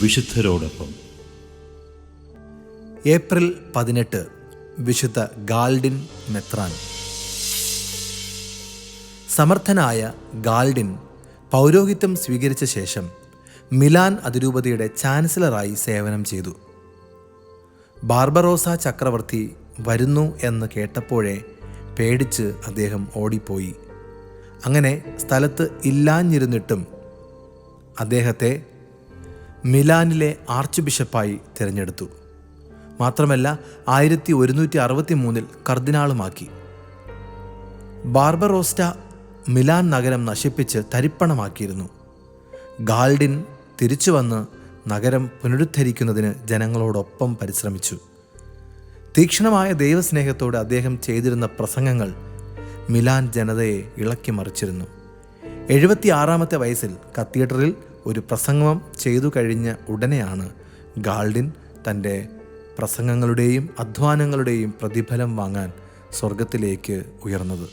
വിശുദ്ധരോടൊപ്പം. April പതിനെട്ട് വിശുദ്ധ ഗാൽഡിൻ മെത്രാൻ. സമർത്ഥനായ ഗാൽഡിൻ പൗരോഹിത്യം സ്വീകരിച്ച ശേഷം മിലാൻ അതിരൂപതയുടെ ചാൻസലറായി സേവനം ചെയ്തു. ബാർബറോസ ചക്രവർത്തി വരുന്നു എന്ന് കേട്ടപ്പോഴേ പേടിച്ച് അദ്ദേഹം ഓടിപ്പോയി. അങ്ങനെ സ്ഥലത്ത് ഇല്ലാഞ്ഞിരുന്നിട്ടും അദ്ദേഹത്തെ മിലാനിലെ ആർച്ച് ബിഷപ്പായി തിരഞ്ഞെടുത്തു. മാത്രമല്ല ആയിരത്തി ഒരുന്നൂറ്റി അറുപത്തി മൂന്നിൽ കർദിനാളുമാക്കി. ബാർബറോസ്റ്റ മിലാൻ നഗരം നശിപ്പിച്ച് തരിപ്പണമാക്കിയിരുന്നു. ഗാൾഡിൻ തിരിച്ചു വന്ന് നഗരം പുനരുദ്ധരിക്കുന്നതിന് ജനങ്ങളോടൊപ്പം പരിശ്രമിച്ചു. തീക്ഷണമായ ദൈവസ്നേഹത്തോടെ അദ്ദേഹം ചെയ്തിരുന്ന പ്രസംഗങ്ങൾ മിലാൻ ജനതയെ ഇളക്കി മറിച്ചിരുന്നു. എഴുപത്തി ആറാമത്തെ വയസ്സിൽ കത്തീഡ്രലിൽ ഒരു പ്രസംഗം ചെയ്തു കഴിഞ്ഞ ഉടനെയാണ് ഗാൾഡിൻ തന്റെ പ്രസംഗങ്ങളുടെയും അധ്വാനങ്ങളുടെയും പ്രതിഫലം വാങ്ങാൻ സ്വർഗത്തിലേക്ക് ഉയർന്നത്.